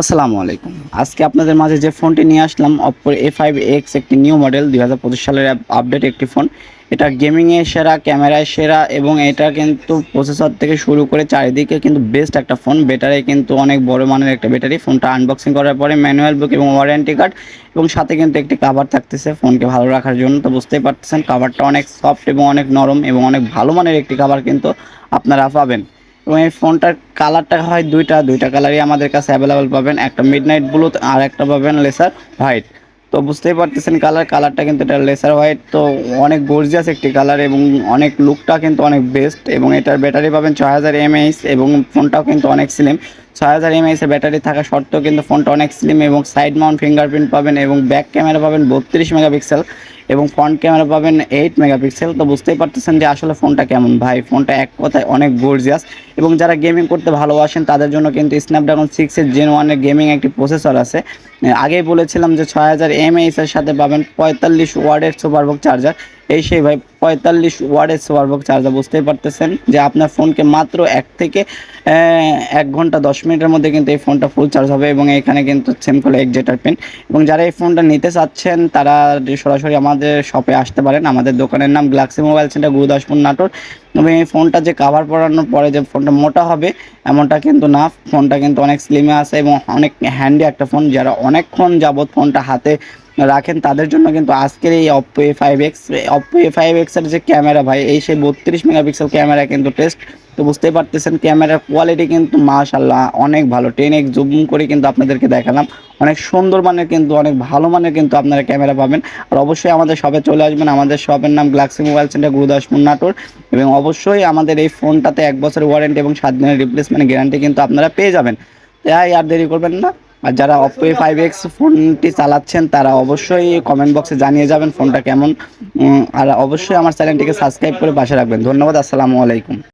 আসসালামু আলাইকুম। আজকে আপনাদের মাঝে যে ফোনটি নিয়ে আসলাম অপ্পোর এ ফাইভ এক্স একটি নিউ মডেল দুই হাজার পঁচিশ সালের আপডেট একটি ফোন এটা গেমিংয়ে সেরা ক্যামেরায় সেরা এবং এটা কিন্তু প্রসেসর থেকে শুরু করে চারিদিকে কিন্তু বেস্ট একটা ফোন ব্যাটারি কিন্তু অনেক বড় মানের একটা ব্যাটারি ফোনটা আনবক্সিং করার পরে ম্যানুয়াল বুক এবং ওয়ারেন্টি কার্ড এবং সাথে কিন্তু একটি কাভার থাকতেছে ফোনকে ভালো রাখার জন্য। তো বুঝতেই পারতেছেন কাভারটা অনেক সফট এবং অনেক নরম এবং অনেক ভালো মানের একটি কাভার কিন্তু আপনারা পাবেন। এবং এই ফোনটার কালারটা হয় দুইটা দুইটা কালারই আমাদের কাছে অ্যাভেলেবেল পাবেন। একটা মিড নাইট ব্লু আর একটা পাবেন লেসার হোয়াইট তো বুঝতেই পারতেছেন কালার কালারটা কিন্তু এটা লেসার হোয়াইট তো অনেক গর্জিয়াস একটি কালার এবং অনেক লুকটা কিন্তু অনেক বেস্ট এবং এটার ব্যাটারি পাবেন ছ হাজার এমএইচ এবং ফোনটাও কিন্তু অনেক স্লিম ছয় হাজার এমএইচের ব্যাটারি থাকা সত্ত্বেও কিন্তু ফোনটা অনেক স্লিম এবং সাইড মাউন্ট ফিঙ্গারপ্রিন্ট পাবেন এবং ব্যাক ক্যামেরা পাবেন বত্রিশ মেগাপিক্সেল এবং ফ্রন্ট ক্যামেরা পাবেন এইট মেগাপিক্সেল তো বুঝতেই পারতেছেন যে আসলে ফোনটা কেমন। ভাই, ফোনটা এক কথায় অনেক গর্জিয়াস এবং যারা গেমিং করতে ভালোবাসেন, তাদের জন্য কিন্তু স্ন্যাপড্রাগন সিক্সের জেন ওয়ানের গেমিং একটি প্রসেসর আছে। আগেই বলেছিলাম যে ছয় হাজার এমএইচের সাথে পাবেন পঁয়তাল্লিশ ওয়ার্ডের সুপারবক চার্জার এই সেই ভাই পঁয়তাল্লিশ ওয়ার্ডের সুপারবক চার্জার, বুঝতেই পারতেছেন যে আপনার ফোনকে মাত্র এক থেকে এক ঘণ্টা দশ মিনিটের মধ্যে কিন্তু এই ফোনটা ফুল চার্জ হবে এবং এখানে কিন্তু সেম সিম্পল এক্সজেটার পেন এবং যারা এই ফোনটা নিতে চাচ্ছেন, তারা সরাসরি আমাদের শপে আসতে পারেন। আমাদের দোকানের নাম Galaxy mobile centre Gurudaspur, Natore. এবং এই ফোনটা যে কাভার পরানোর পরে যে ফোনটা মোটা হবে, এমনটা কিন্তু না। ফোনটা কিন্তু অনেক স্লিমে আছে এবং অনেক হ্যান্ডি একটা ফোন যারা অনেকক্ষণ যাবৎ ফোনটা হাতে রাখেন, তাদের জন্য কিন্তু আজকের এই Oppo A five X Oppo A five এক্সের যে ক্যামেরা ভাই, এই সেই বত্রিশ মেগাপিক্সেল ক্যামেরা কিন্তু টেস্ট তো বুঝতেই পারতেছেন ক্যামেরার কোয়ালিটি কিন্তু মাশাল্লাহ অনেক ভালো। টেন এক্স জুম করে কিন্তু আপনাদেরকে দেখালাম। অনেক সুন্দর মানের কিন্তু, অনেক ভালো মানের কিন্তু আপনারা ক্যামেরা পাবেন। আর অবশ্যই আমাদের শপে চলে আসবেন। আমাদের শপের নাম Galaxy mobile centre Gurudaspur, Natore. এবং অবশ্যই আমাদের এই ফোনটাতে এক বছরের ওয়ারেন্টি এবং সাত দিনের রিপ্লেসমেন্ট গ্যারান্টি কিন্তু আপনারা পেয়ে যাবেন। তাই আর দেরি করবেন না। আর যারা অপো এ ফাইভ এক্স ফোনটি চালাচ্ছেন, তারা অবশ্যই কমেন্ট বক্সে জানিয়ে যাবেন ফোনটা কেমন। আর অবশ্যই আমার চ্যানেলটিকে সাবস্ক্রাইব করে পাশে রাখবেন। ধন্যবাদ, আসসালামু আলাইকুম।